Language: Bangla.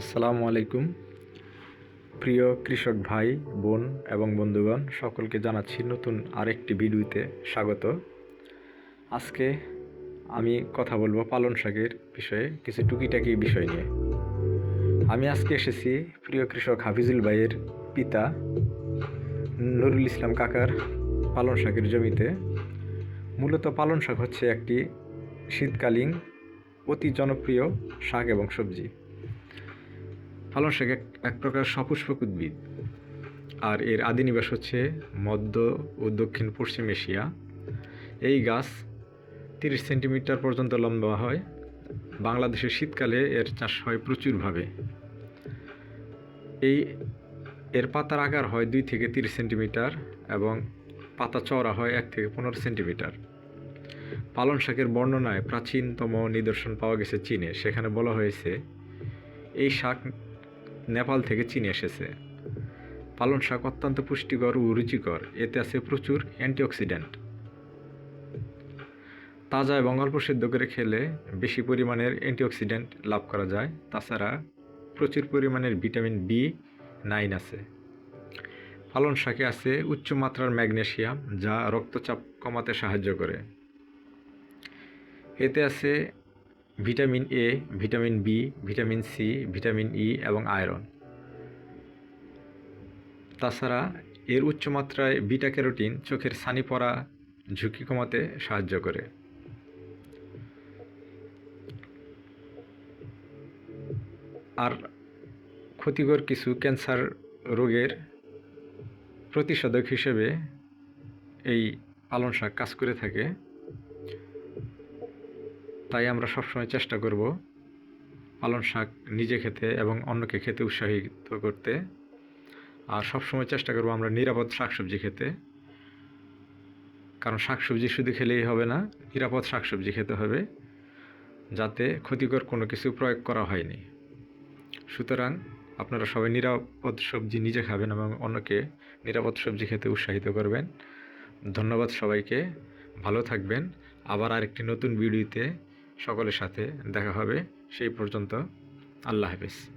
আসসালামু আলাইকুম। প্রিয় কৃষক ভাই, বোন এবং বন্ধুগণ, সকলকে জানাচ্ছি নতুন আরেকটি ভিডিওতে স্বাগত। আজকে আমি কথা বলব পালন শাকের বিষয়ে, কিছু টুকিটাকি বিষয় নিয়ে। আমি আজকে এসেছি প্রিয় কৃষক হাফিজুল ভাইয়ের পিতা নুরুল ইসলাম কাকার পালন শাকের জমিতে। মূলত পালন শাক হচ্ছে একটি শীতকালীন অতি জনপ্রিয় শাক এবং সবজি। পালং শাক এক এক প্রকার সপুষ্পক উদ্ভিদ আর এর আদি নিবাস হচ্ছে মধ্য ও দক্ষিণ পশ্চিম এশিয়া। এই গাছ তিরিশ সেন্টিমিটার পর্যন্ত লম্বা হয়। বাংলাদেশের শীতকালে এর চাষ হয় প্রচুরভাবে। এই, এর পাতার আকার হয় দুই থেকে তিরিশ সেন্টিমিটার এবং পাতা চওড়া হয় এক থেকে পনেরো সেন্টিমিটার। পালং শাকের বর্ণনায় প্রাচীনতম নিদর্শন পাওয়া গেছে চীনে। সেখানে বলা হয়েছে, এই শাক নেপাল থেকে চীনে এসেছে। পালং শাক অত্যন্ত পুষ্টিকর ও রুচিকর। এতে আছে প্রচুর অ্যান্টিঅক্সিডেন্ট। তাজা এবং অল্প সেদ্ধ করে খেলে বেশি পরিমাণের অ্যান্টিঅক্সিডেন্ট লাভ করা যায়। তাছাড়া প্রচুর পরিমাণের ভিটামিন বি নাইন আছে। পালং শাকে আছে উচ্চ মাত্রার ম্যাগনেসিয়াম, যা রক্তচাপ কমাতে সাহায্য করে। এতে আছে vitamin A vitamin B vitamin C vitamin E এবং আয়রন। তাছাড়া এর উচ্চমাত্রায় বিটা ক্যারোটিন চোখের সানি পড়া, ঝুঁকি কমাতে সাহায্য করে। আর ক্ষতিকর কিছু ক্যান্সার রোগের প্রতিষেধক হিসেবে এই পালং শাক কাজ করে থাকে। তাই আমরা সবসময় চেষ্টা করব পালং শাক নিজে খেতে এবং অন্যকে খেতে উৎসাহিত করতে। আর সবসময় চেষ্টা করব আমরা নিরাপদ শাকসবজি খেতে। কারণ শাকসবজি শুধু খেলেই হবে না, নিরাপদ শাকসবজি খেতে হবে, যাতে ক্ষতিকর কোনো কিছু প্রয়োগ করা হয়নি। সুতরাং আপনারা সবাই নিরাপদ সবজি নিজে খাবেন এবং অন্যকে নিরাপদ সবজি খেতে উৎসাহিত করবেন। ধন্যবাদ সবাইকে, ভালো থাকবেন। আবার আরেকটি নতুন ভিডিওতে সকলের সাথে দেখা হবে। সেই পর্যন্ত আল্লাহ হাফেজ।